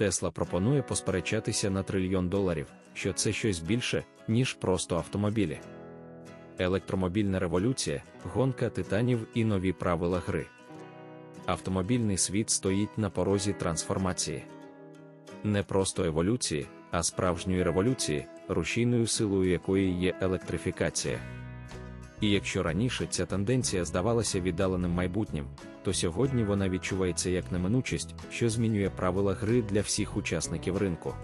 Тесла пропонує посперечатися на трильйон доларів, що це щось більше, ніж просто автомобілі. Електромобільна революція, гонка титанів і нові правила гри. Автомобільний світ стоїть на порозі трансформації. Не просто еволюції, а справжньої революції, рушійною силою якої є електрифікація. І якщо раніше ця тенденція здавалася віддаленим майбутнім, то сьогодні вона відчувається як неминучість, що змінює правила гри для всіх учасників ринку.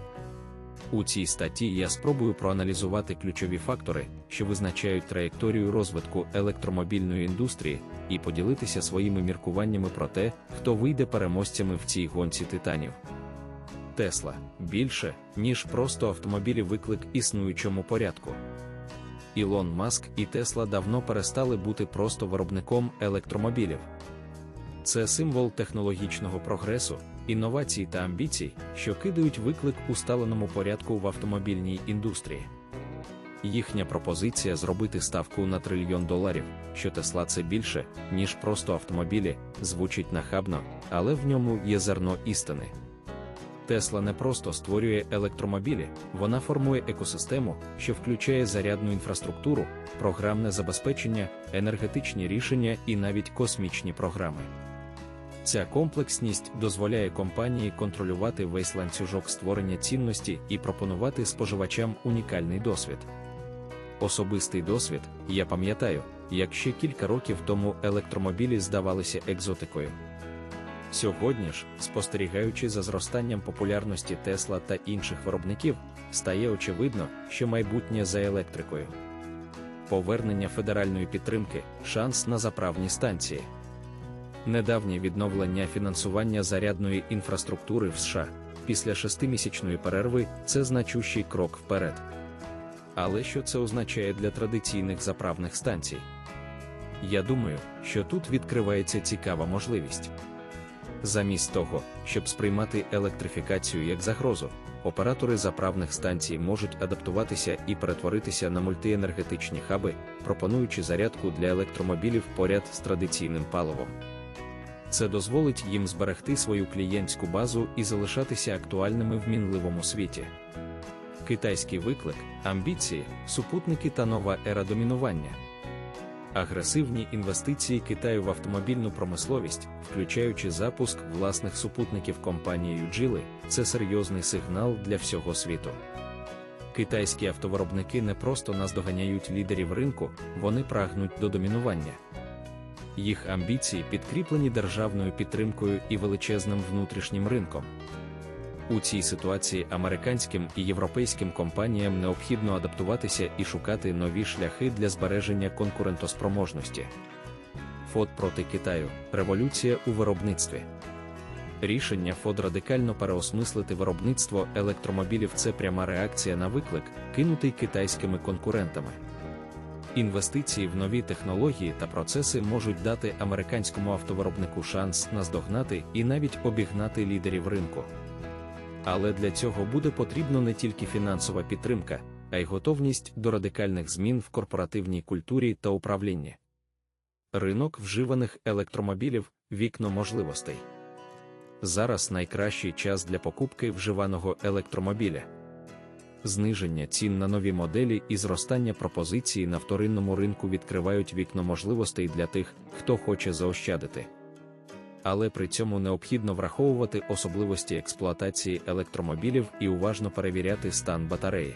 У цій статті я спробую проаналізувати ключові фактори, що визначають траєкторію розвитку електромобільної індустрії, і поділитися своїми міркуваннями про те, хто вийде переможцями в цій гонці титанів. Тесла більше, ніж просто автомобілі виклик існуючому порядку. Ілон Маск і Тесла давно перестали бути просто виробником електромобілів. Це символ технологічного прогресу, інновацій та амбіцій, що кидають виклик усталеному порядку в автомобільній індустрії. Їхня пропозиція зробити ставку на трильйон доларів, що Тесла це більше, ніж просто автомобілі, звучить нахабно, але в ньому є зерно істини. Тесла не просто створює електромобілі, вона формує екосистему, що включає зарядну інфраструктуру, програмне забезпечення, енергетичні рішення і навіть космічні програми. Ця комплексність дозволяє компанії контролювати весь ланцюжок створення цінності і пропонувати споживачам унікальний досвід. Особистий досвід, я пам'ятаю, як ще кілька років тому електромобілі здавалися екзотикою. Сьогодні ж, спостерігаючи за зростанням популярності Тесла та інших виробників, стає очевидно, що майбутнє за електрикою. Повернення федеральної підтримки шанс на заправні станції. Недавнє відновлення фінансування зарядної інфраструктури в США після шестимісячної перерви це значущий крок вперед. Але що це означає для традиційних заправних станцій? Я думаю, що тут відкривається цікава можливість. Замість того, щоб сприймати електрифікацію як загрозу, оператори заправних станцій можуть адаптуватися і перетворитися на мультиенергетичні хаби, пропонуючи зарядку для електромобілів поряд з традиційним паливом. Це дозволить їм зберегти свою клієнтську базу і залишатися актуальними в мінливому світі. Китайський виклик, амбіції, супутники та нова ера домінування. Агресивні інвестиції Китаю в автомобільну промисловість, включаючи запуск власних супутників компанією Geely, це серйозний сигнал для всього світу. Китайські автовиробники не просто наздоганяють лідерів ринку, вони прагнуть до домінування. Їх амбіції підкріплені державною підтримкою і величезним внутрішнім ринком. У цій ситуації американським і європейським компаніям необхідно адаптуватися і шукати нові шляхи для збереження конкурентоспроможності. ФОД проти Китаю революція у виробництві. Рішення ФОД радикально переосмислити виробництво електромобілів це пряма реакція на виклик, кинутий китайськими конкурентами. Інвестиції в нові технології та процеси можуть дати американському автовиробнику шанс наздогнати і навіть обігнати лідерів ринку. Але для цього буде потрібно не тільки фінансова підтримка, а й готовність до радикальних змін в корпоративній культурі та управлінні. Ринок вживаних електромобілів вікно можливостей. Зараз найкращий час для покупки вживаного електромобіля. Зниження цін на нові моделі і зростання пропозиції на вторинному ринку відкривають вікно можливостей для тих, хто хоче заощадити але при цьому необхідно враховувати особливості експлуатації електромобілів і уважно перевіряти стан батареї.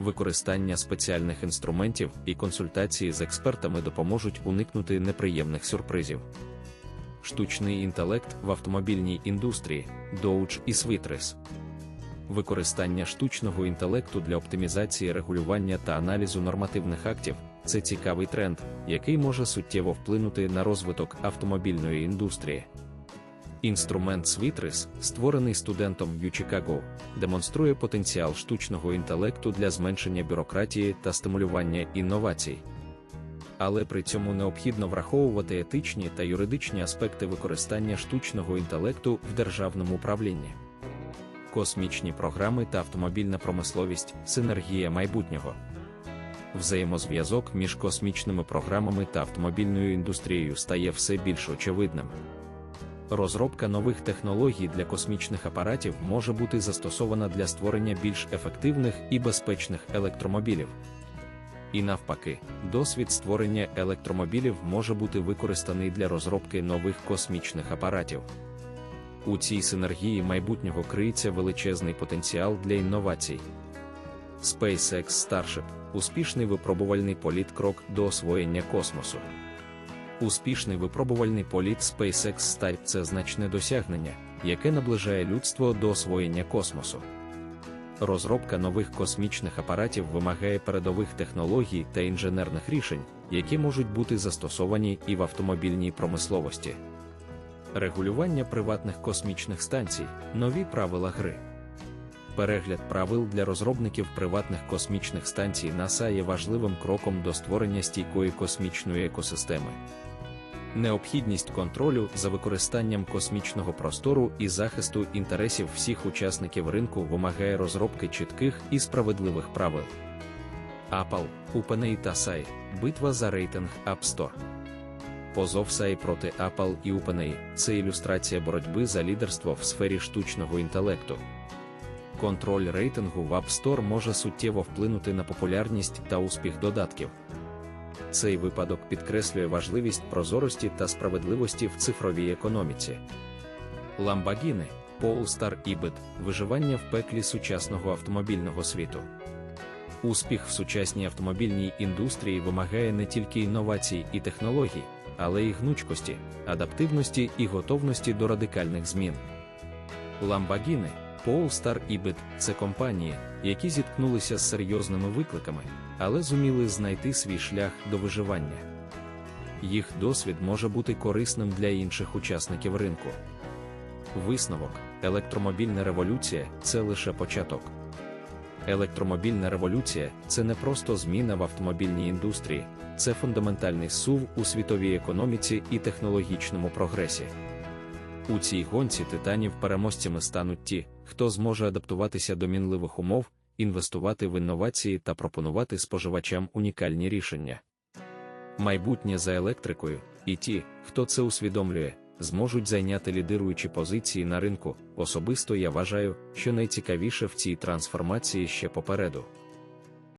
Використання спеціальних інструментів і консультації з експертами допоможуть уникнути неприємних сюрпризів. Штучний інтелект в автомобільній індустрії Doge і Switris. Використання штучного інтелекту для оптимізації регулювання та аналізу нормативних актів це цікавий тренд, який може суттєво вплинути на розвиток автомобільної індустрії. Інструмент Switris, створений студентом UChicago, демонструє потенціал штучного інтелекту для зменшення бюрократії та стимулювання інновацій. Але при цьому необхідно враховувати етичні та юридичні аспекти використання штучного інтелекту в державному управлінні. Космічні програми та автомобільна промисловість синергія майбутнього взаємозв'язок між космічними програмами та автомобільною індустрією стає все більш очевидним. Розробка нових технологій для космічних апаратів може бути застосована для створення більш ефективних і безпечних електромобілів. І навпаки, досвід створення електромобілів може бути використаний для розробки нових космічних апаратів. У цій синергії майбутнього криється величезний потенціал для інновацій. SpaceX Starship успішний випробувальний політ крок до освоєння космосу. Успішний випробувальний політ SpaceX Starship – це значне досягнення, яке наближає людство до освоєння космосу. Розробка нових космічних апаратів вимагає передових технологій та інженерних рішень, які можуть бути застосовані і в автомобільній промисловості. Регулювання приватних космічних станцій, нові правила гри. Перегляд правил для розробників приватних космічних станцій НАСА є важливим кроком до створення стійкої космічної екосистеми. Необхідність контролю за використанням космічного простору і захисту інтересів всіх учасників ринку вимагає розробки чітких і справедливих правил. Apple, OpenAI та SAI – битва за рейтинг App Store. Позов SAI проти Apple і OpenAI – це ілюстрація боротьби за лідерство в сфері штучного інтелекту. Контроль рейтингу в App Store може суттєво вплинути на популярність та успіх додатків. Цей випадок підкреслює важливість прозорості та справедливості в цифровій економіці. Lamborghini, Polestar і BID – виживання в пеклі сучасного автомобільного світу. Успіх в сучасній автомобільній індустрії вимагає не тільки інновацій і технологій, але й гнучкості, адаптивності і готовності до радикальних змін. Lamborghini, Polestar і BID – це компанії, які зіткнулися з серйозними викликами, але зуміли знайти свій шлях до виживання. Їх досвід може бути корисним для інших учасників ринку. Висновок: електромобільна революція це лише початок. Електромобільна революція це не просто зміна в автомобільній індустрії, це фундаментальний сув у світовій економіці і технологічному прогресі. У цій гонці титанів переможцями стануть ті, хто зможе адаптуватися до мінливих умов, інвестувати в інновації та пропонувати споживачам унікальні рішення. Майбутнє за електрикою, і ті, хто це усвідомлює, зможуть зайняти лідируючі позиції на ринку. Особисто я вважаю, що найцікавіше в цій трансформації ще попереду.